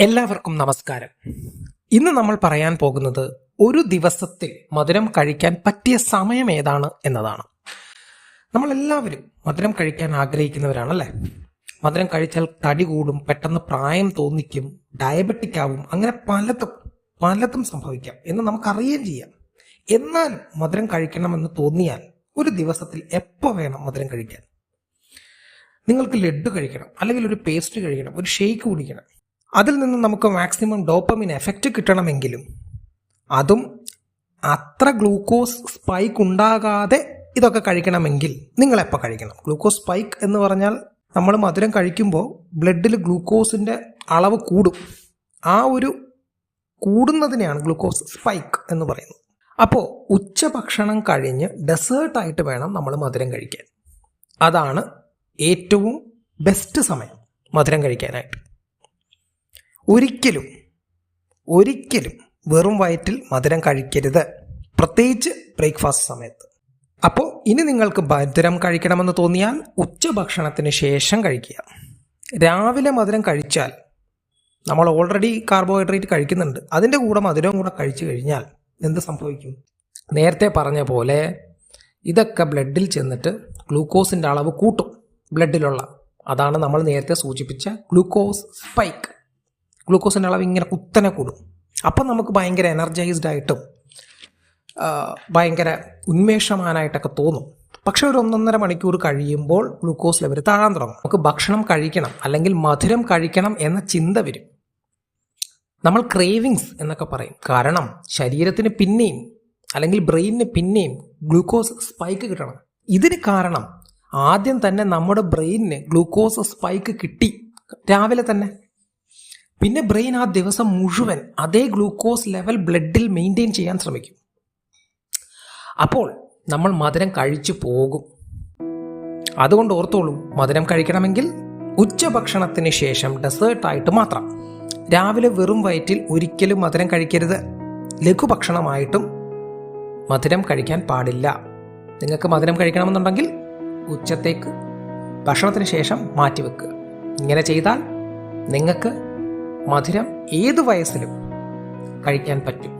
എല്ലാവർക്കും നമസ്കാരം. ഇന്ന് നമ്മൾ പറയാൻ പോകുന്നത് ഒരു ദിവസത്തിൽ മധുരം കഴിക്കാൻ പറ്റിയ സമയം ഏതാണ് എന്നതാണ്. നമ്മളെല്ലാവരും മധുരം കഴിക്കാൻ ആഗ്രഹിക്കുന്നവരാണല്ലേ? മധുരം കഴിച്ചാൽ തടി കൂടും പെട്ടെന്ന് പ്രായം തോന്നിക്കും ഡയബറ്റിക് ആവും അങ്ങനെ പലതും പലതും സംഭവിക്കാം എന്ന് നമുക്കറിയുകയും ചെയ്യാം. എന്നാൽ മധുരം കഴിക്കണമെന്ന് തോന്നിയാൽ ഒരു ദിവസത്തിൽ എപ്പോൾ വേണം മധുരം കഴിക്കാൻ? നിങ്ങൾക്ക് ലഡ്ഡു കഴിക്കണം അല്ലെങ്കിൽ ഒരു പേസ്റ്റ് കഴിക്കണം ഒരു ഷേക്ക് കുടിക്കണം. അതിൽ നിന്ന് നമുക്ക് മാക്സിമം ഡോപ്പമിൻ എഫക്റ്റ് കിട്ടണമെങ്കിലും അതും അത്ര ഗ്ലൂക്കോസ് സ്പൈക്ക് ഉണ്ടാകാതെ ഇതൊക്കെ കഴിക്കണമെങ്കിൽ നിങ്ങൾ എപ്പോൾ കഴിക്കണം. ഗ്ലൂക്കോസ് സ്പൈക്ക് എന്ന് പറഞ്ഞാൽ നമ്മൾ മധുരം കഴിക്കുമ്പോൾ ബ്ലഡിൽ ഗ്ലൂക്കോസിന്റെ അളവ് കൂടും. ആ ഒരു കൂടുന്നതിനെയാണ് ഗ്ലൂക്കോസ് സ്പൈക്ക് എന്ന് പറയുന്നത്. അപ്പോൾ ഉച്ചഭക്ഷണം കഴിഞ്ഞ് ഡെസേർട്ടായിട്ട് വേണം നമ്മൾ മധുരം കഴിക്കാൻ. അതാണ് ഏറ്റവും ബെസ്റ്റ് സമയം മധുരം കഴിക്കാനായിട്ട്. ഒരിക്കലും ഒരിക്കലും വെറും വയറ്റിൽ മധുരം കഴിക്കരുത്. പ്രത്യേകിച്ച് ബ്രേക്ക്ഫാസ്റ്റ് സമയത്ത്. അപ്പോൾ ഇനി നിങ്ങൾക്ക് മധുരം കഴിക്കണമെന്ന് തോന്നിയാൽ ഉച്ചഭക്ഷണത്തിന് ശേഷം കഴിക്കുക. രാവിലെ മധുരം കഴിച്ചാൽ നമ്മൾ ഓൾറെഡി കാർബോഹൈഡ്രേറ്റ് കഴിക്കുന്നുണ്ട്. അതിന്റെ കൂടെ മധുരവും കൂടെ കഴിച്ചു കഴിഞ്ഞാൽ എന്ത് സംഭവിക്കും? നേരത്തെ പറഞ്ഞ പോലെ ഇതൊക്കെ ബ്ലഡിൽ ചെന്നിട്ട് ഗ്ലൂക്കോസിന്റെ അളവ് കൂട്ടും. ബ്ലഡിലുള്ള അതാണ് നമ്മൾ നേരത്തെ സൂചിപ്പിച്ച ഗ്ലൂക്കോസ് സ്പൈക്ക്. ഗ്ലൂക്കോസിന്റെ അളവ് ഇങ്ങനെ കുത്തനെ കൂടും. അപ്പം നമുക്ക് ഭയങ്കര എനർജൈസ്ഡ് ആയിട്ടും ഭയങ്കര ഉന്മേഷമാനായിട്ടൊക്കെ തോന്നും. പക്ഷെ ഒരു ഒന്നൊന്നര മണിക്കൂർ കഴിയുമ്പോൾ ഗ്ലൂക്കോസ് ലെവൽ താഴാൻ തുടങ്ങും. നമുക്ക് ഭക്ഷണം കഴിക്കണം അല്ലെങ്കിൽ മധുരം കഴിക്കണം എന്ന ചിന്ത വരും. നമ്മൾ ക്രേവിങ്സ് എന്നൊക്കെ പറയും. കാരണം ശരീരത്തിന് പിന്നെയും അല്ലെങ്കിൽ ബ്രെയിനിന് പിന്നെയും ഗ്ലൂക്കോസ് സ്പൈക്ക് കിട്ടണം. ഇതിന് കാരണം ആദ്യം തന്നെ നമ്മുടെ ബ്രെയിനിന് ഗ്ലൂക്കോസ് സ്പൈക്ക് കിട്ടി. രാവിലെ തന്നെ പിന്നെ ബ്രെയിൻ ആ ദിവസം മുഴുവൻ അതേ ഗ്ലൂക്കോസ് ലെവൽ ബ്ലഡിൽ മെയിന്റെയിൻ ചെയ്യാൻ ശ്രമിക്കും. അപ്പോൾ നമ്മൾ മധുരം കഴിച്ചു പോകും. അതുകൊണ്ട് ഓർത്തോളൂ മധുരം കഴിക്കണമെങ്കിൽ ഉച്ചഭക്ഷണത്തിന് ശേഷം ഡെസേർട്ടായിട്ട് മാത്രം. രാവിലെ വെറും വയറ്റിൽ ഒരിക്കലും മധുരം കഴിക്കരുത്. ലഘുഭക്ഷണമായിട്ടും മധുരം കഴിക്കാൻ പാടില്ല. നിങ്ങൾക്ക് മധുരം കഴിക്കണമെന്നുണ്ടെങ്കിൽ ഉച്ചത്തേക്ക് ഭക്ഷണത്തിന് ശേഷം മാറ്റിവെക്കുക. ഇങ്ങനെ ചെയ്താൽ നിങ്ങൾക്ക് മധുരം ഏത് വയസ്സിലും കഴിക്കാൻ പറ്റും.